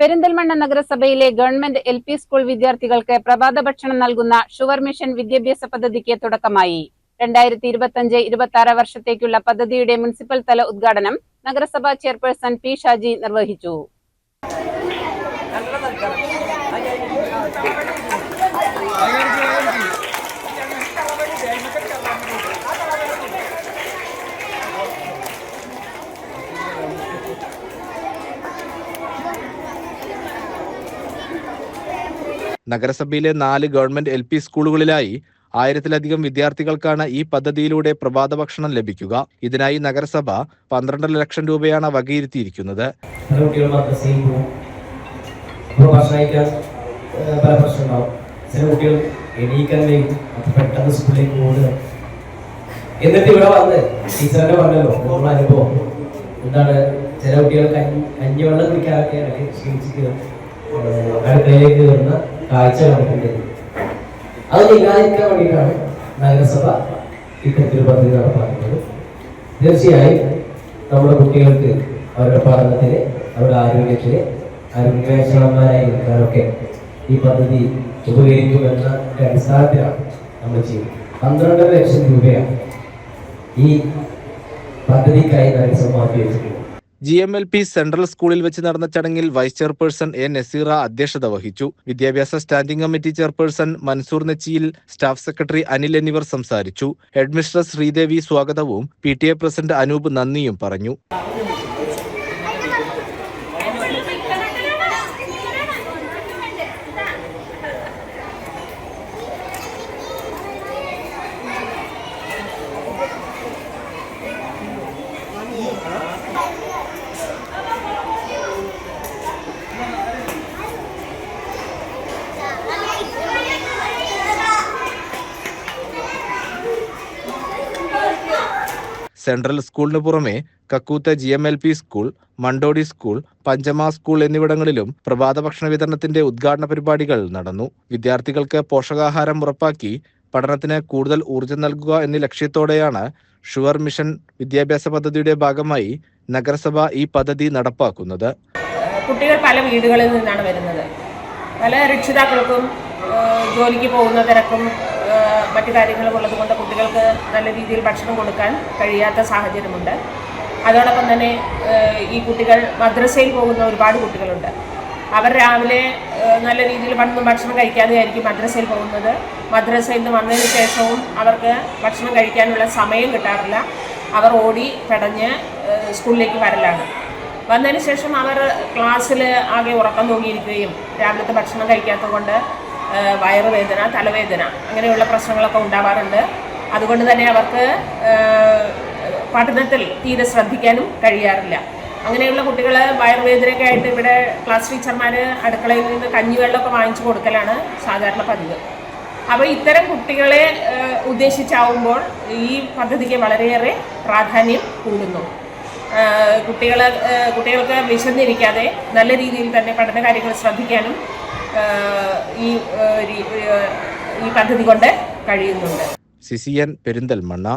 പെരിന്തൽമണ്ണ നഗരസഭയിലെ government L P school വിദ്യാർത്ഥികൾക്ക് പ്രഭാത ഭക്ഷണം നൽകുന്ന ഷുഗർ മിഷൻ വിദ്യാഭ്യാസ പദ്ധതിക്ക് തുടക്കമായി. രണ്ടായിരത്തി ഇരുപത്തിയഞ്ച് ഇരുപത്തി ആറ് വർഷത്തേക്കുള്ള പദ്ധതിയുടെ മുനിസിപ്പൽ തല ഉദ്ഘാടനം നഗരസഭാ ചെയർപേഴ്സൺ പി ഷാജി നിർവഹിച്ചു. നഗരസഭയിലെ നാല് ഗവൺമെന്റ് എൽ പി സ്കൂളുകളിലായി ആയിരത്തിലധികം വിദ്യാർത്ഥികൾക്കാണ് ഈ പദ്ധതിയിലൂടെ പ്രഭാത ഭക്ഷണം ലഭിക്കുക. ഇതിനായി നഗരസഭ പന്ത്രണ്ടര ലക്ഷം രൂപയാണ് വകയിരുത്തിയിരിക്കുന്നത്. ചില കുട്ടികൾ എണീക്കാൻ വൈകും. പെട്ടെന്ന് സ്കൂളിലേക്ക് ഓടുക എന്നിട്ട് ഇവിടെ വന്ന് ടീച്ചറിനെ പറഞ്ഞല്ലോ നമ്മുടെ അനുഭവം. എന്താണ് ചില കുട്ടികൾ കഞ്ഞി കഞ്ഞിവെള്ളം കുടിക്കാറൊക്കെ ഇടയ്ക്ക് അടുക്കളയിലേക്ക് കയറുന്ന കാഴ്ച കണ്ടിട്ടുണ്ട് അത് ഇല്ലാതിരിക്കാൻ വേണ്ടിയിട്ടാണ് നഗരസഭ ഇത്തരത്തിൽ പദ്ധതി നടപ്പാക്കുന്നത്. തീർച്ചയായും നമ്മുടെ കുട്ടികൾക്ക് അവരുടെ പഠനത്തിന് അവരുടെ ആരോഗ്യത്തിന് ആരോഗ്യവേഷണന്മാരായി നിൽക്കാനൊക്കെ ഈ പദ്ധതി ഉപകരിക്കുമെന്ന അടിസ്ഥാനത്തിലാണ് നമ്മൾ ചെയ്യുന്നത് പന്ത്രണ്ടര ലക്ഷം രൂപയാണ് ഈ പദ്ധതിക്കായി നഗരസഭ മാറ്റി വെച്ചിട്ടുള്ളത് G M L P central സ്കൂളിൽ വെച്ച് നടന്ന ചടങ്ങിൽ വൈസ് ചെയർപേഴ്സൺ എ നസീറ അധ്യക്ഷത വഹിച്ചു. വിദ്യാഭ്യാസ standing committee chairperson Mansoor Nechiyil staff secretary Anil എന്നിവർ സംസാരിച്ചു. ഹെഡ്മിസ്ട്രസ് ശ്രീദേവി സ്വാഗതവും P T A president Anoop നന്ദിയും പറഞ്ഞു. സെൻട്രൽ സ്കൂളിന് പുറമെ Kakkootha G M L P school Mandodi school Panchama school എന്നിവിടങ്ങളിലും പ്രഭാത ഭക്ഷണ വിതരണത്തിന്റെ ഉദ്ഘാടന പരിപാടികൾ നടന്നു. വിദ്യാർത്ഥികൾക്ക് പോഷകാഹാരം ഉറപ്പാക്കി പഠനത്തിന് കൂടുതൽ ഊർജം നൽകുക എന്ന ലക്ഷ്യത്തോടെയാണ് ഷുവർ മിഷൻ വിദ്യാഭ്യാസ പദ്ധതിയുടെ ഭാഗമായി നഗരസഭ ഈ പദ്ധതി നടപ്പാക്കുന്നത്? കുട്ടികൾ പല വീടുകളിൽ നിന്നാണ് വരുന്നത്. പല രക്ഷിതാക്കൾക്കും ജോലിക്ക് പോകുന്ന തിരക്കും മറ്റു കാര്യങ്ങളും ഉള്ളത് കൊണ്ട് കുട്ടികൾക്ക് നല്ല രീതിയിൽ ഭക്ഷണം കൊടുക്കാൻ കഴിയാത്ത സാഹചര്യമുണ്ട്. അതോടൊപ്പം തന്നെ ഈ കുട്ടികൾ മദ്രസയിൽ പോകുന്ന ഒരുപാട് കുട്ടികളുണ്ട്. അവർ രാവിലെ നല്ല രീതിയിൽ വന്ന് ഭക്ഷണം കഴിക്കാതെ ആയിരിക്കും മദ്രസയിൽ പോകുന്നത്. മദ്രസയിൽ നിന്ന് വന്നതിന് ശേഷവും അവർക്ക് ഭക്ഷണം കഴിക്കാനുള്ള സമയം കിട്ടാറില്ല. അവർ ഓടി പെടഞ്ഞ് സ്കൂളിലേക്ക് വരലാണ്. വന്നതിന് ശേഷം അവർ ക്ലാസ്സിൽ ആകെ ഉറക്കം തൂങ്ങിയിരിക്കുകയും രാവിലത്തെ ഭക്ഷണം കഴിക്കാത്തത് കൊണ്ട് വയറുവേദന തലവേദന അങ്ങനെയുള്ള പ്രശ്നങ്ങളൊക്കെ ഉണ്ടാവാറുണ്ട്. അതുകൊണ്ട് തന്നെ അവർക്ക് പഠനത്തിൽ തീരെ ശ്രദ്ധിക്കാനും കഴിയാറില്ല. അങ്ങനെയുള്ള കുട്ടികൾ വയറുവേദനയൊക്കെ ആയിട്ട് ഇവിടെ ക്ലാസ് ടീച്ചർമാർ അടുക്കളയിൽ നിന്ന് കഞ്ഞിവെള്ളമൊക്കെ വാങ്ങിച്ചു കൊടുക്കലാണ് സാധാരണ പതിവ്. അപ്പോൾ ഇത്തരം കുട്ടികളെ ഉദ്ദേശിച്ചാവുമ്പോൾ ഈ പദ്ധതിക്ക് വളരെയേറെ പ്രാധാന്യം കൂടുന്നു. കുട്ടികളെ കുട്ടികൾക്ക് വിശന്നിരിക്കാതെ നല്ല രീതിയിൽ തന്നെ പഠന കാര്യങ്ങൾ ശ്രദ്ധിക്കാനും ഈ ഈ പദ്ധതി കൊണ്ട് കഴിയുന്നുണ്ട്. സിസിയൻ പെരിന്തൽമണ്ണ